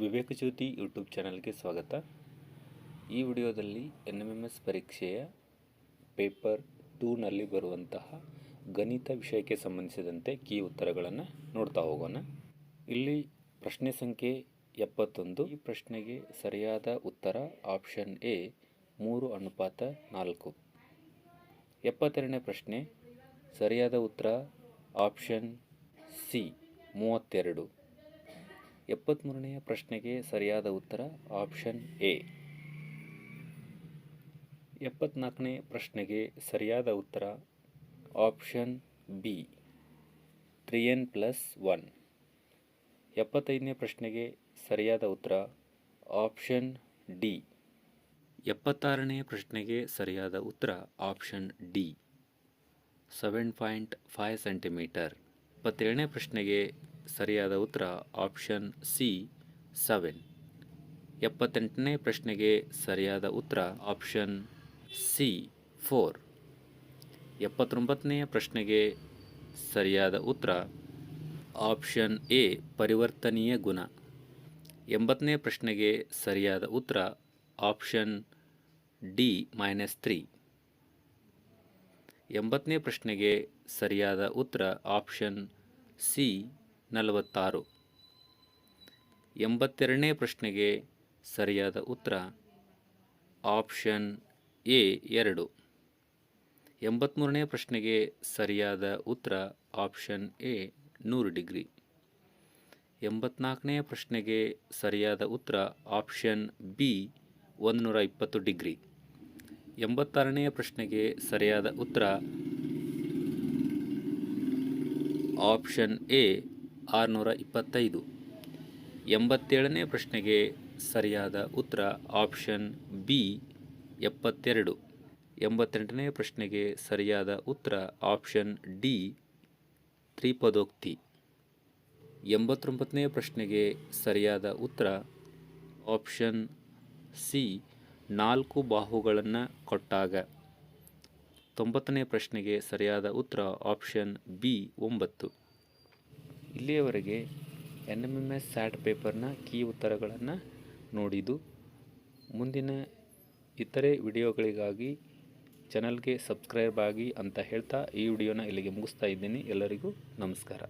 ವಿವೇಕ ಜ್ಯೋತಿ YouTube ಚಾನಲ್ಗೆ ಸ್ವಾಗತ. ಈ ವಿಡಿಯೋದಲ್ಲಿ ಎನ್ ಎಂ ಎಂ ಎಸ್ ಪರೀಕ್ಷೆಯ ಪೇಪರ್ ಟೂನಲ್ಲಿ ಬರುವಂತಹ ಗಣಿತ ವಿಷಯಕ್ಕೆ ಸಂಬಂಧಿಸಿದಂತೆ ಕೀ ಉತ್ತರಗಳನ್ನು ನೋಡ್ತಾ ಹೋಗೋಣ. ಇಲ್ಲಿ ಪ್ರಶ್ನೆ ಸಂಖ್ಯೆ ಎಪ್ಪತ್ತೊಂದು. ಈ ಪ್ರಶ್ನೆಗೆ ಸರಿಯಾದ ಉತ್ತರ ಆಪ್ಷನ್ ಎ, ಮೂರು ಅನುಪಾತ ನಾಲ್ಕು. ಎಪ್ಪತ್ತೆರಡನೇ ಪ್ರಶ್ನೆ, ಸರಿಯಾದ ಉತ್ತರ ಆಪ್ಷನ್ ಸಿ, ಮೂವತ್ತೆರಡು. ಎಪ್ಪತ್ತ್ಮೂರನೆಯ ಪ್ರಶ್ನೆಗೆ ಸರಿಯಾದ ಉತ್ತರ ಆಪ್ಷನ್ ಎ. ಎಪ್ಪತ್ನಾಲ್ಕನೇ ಪ್ರಶ್ನೆಗೆ ಸರಿಯಾದ ಉತ್ತರ option B. Three N plus one. ಎಪ್ಪತ್ತೈದನೇ ಪ್ರಶ್ನೆಗೆ ಸರಿಯಾದ ಉತ್ತರ ಆಪ್ಷನ್ ಡಿ. ಎಪ್ಪತ್ತಾರನೇ ಪ್ರಶ್ನೆಗೆ ಸರಿಯಾದ ಉತ್ತರ option D. Seven point five centimetre. ಇಪ್ಪತ್ತೇಳನೇ ಪ್ರಶ್ನೆಗೆ ಸರಿಯಾದ ಉತ್ತರ ಆಪ್ಷನ್ ಸಿ ಸೆವೆನ್ ಎಪ್ಪತ್ತೆಂಟನೇ ಪ್ರಶ್ನೆಗೆ ಸರಿಯಾದ ಉತ್ತರ ಆಪ್ಷನ್ ಸಿ ಫೋರ್ ಎಪ್ಪತ್ತೊಂಬತ್ತನೆಯ ಪ್ರಶ್ನೆಗೆ ಸರಿಯಾದ ಉತ್ತರ ಆಪ್ಷನ್ ಎ, ಪರಿವರ್ತನೀಯ ಗುಣ. ಎಂಬತ್ತನೇ ಪ್ರಶ್ನೆಗೆ ಸರಿಯಾದ ಉತ್ತರ ಆಪ್ಷನ್ ಡಿ ಮೈನಸ್ ತ್ರೀ ಎಂಬತ್ತನೇ ಪ್ರಶ್ನೆಗೆ ಸರಿಯಾದ ಉತ್ತರ ಆಪ್ಷನ್ ಸಿ ನಲವತ್ತಾರು. ಎಂಬತ್ತೆರಡನೇ ಪ್ರಶ್ನೆಗೆ ಸರಿಯಾದ ಉತ್ತರ ಆಪ್ಷನ್ ಎ ಎರಡು. ಎಂಬತ್ತ್ಮೂರನೇ ಪ್ರಶ್ನೆಗೆ ಸರಿಯಾದ ಉತ್ತರ ಆಪ್ಷನ್ ಎ ನೂರು ಡಿಗ್ರಿ. ಎಂಬತ್ನಾಲ್ಕನೇ ಪ್ರಶ್ನೆಗೆ ಸರಿಯಾದ ಉತ್ತರ ಆಪ್ಷನ್ ಬಿ ಒಂದು ಇಪ್ಪತ್ತು ಡಿಗ್ರಿ. ಎಂಬತ್ತಾರನೆಯ ಪ್ರಶ್ನೆಗೆ ಸರಿಯಾದ ಉತ್ತರ ಆಪ್ಷನ್ ಎ ಆರುನೂರ ಇಪ್ಪತ್ತೈದು. ಎಂಬತ್ತೇಳನೇ ಪ್ರಶ್ನೆಗೆ ಸರಿಯಾದ ಉತ್ತರ ಆಪ್ಷನ್ ಬಿ, ಎಪ್ಪತ್ತೆರಡು. ಎಂಬತ್ತೆಂಟನೇ ಪ್ರಶ್ನೆಗೆ ಸರಿಯಾದ ಉತ್ತರ ಆಪ್ಷನ್ ಡಿ, ತ್ರಿಪದೋಕ್ತಿ. ಎಂಬತ್ತೊಂಬತ್ತನೇ ಪ್ರಶ್ನೆಗೆ ಸರಿಯಾದ ಉತ್ತರ ಆಪ್ಷನ್ ಸಿ, ನಾಲ್ಕು ಬಾಹುಗಳನ್ನು ಕೊಟ್ಟಾಗ. ತೊಂಬತ್ತನೇ ಪ್ರಶ್ನೆಗೆ ಸರಿಯಾದ ಉತ್ತರ ಆಪ್ಷನ್ ಬಿ, ಒಂಬತ್ತು. ಇಲ್ಲಿಯವರೆಗೆ N M M S SAT ಪೇಪರ್ನ ಕೀ ಉತ್ತರಗಳನ್ನು ನೋಡಿದ್ದು. ಮುಂದಿನ ಇತರೆ ವಿಡಿಯೋಗಳಿಗಾಗಿ ಚಾನಲ್ಗೆ ಸಬ್ಸ್ಕ್ರೈಬ್ ಆಗಿ ಅಂತ ಹೇಳ್ತಾ ಈ ವಿಡಿಯೋನ ಇಲ್ಲಿಗೆ ಮುಗಿಸ್ತಾ ಇದ್ದೀನಿ. ಎಲ್ಲರಿಗೂ ನಮಸ್ಕಾರ.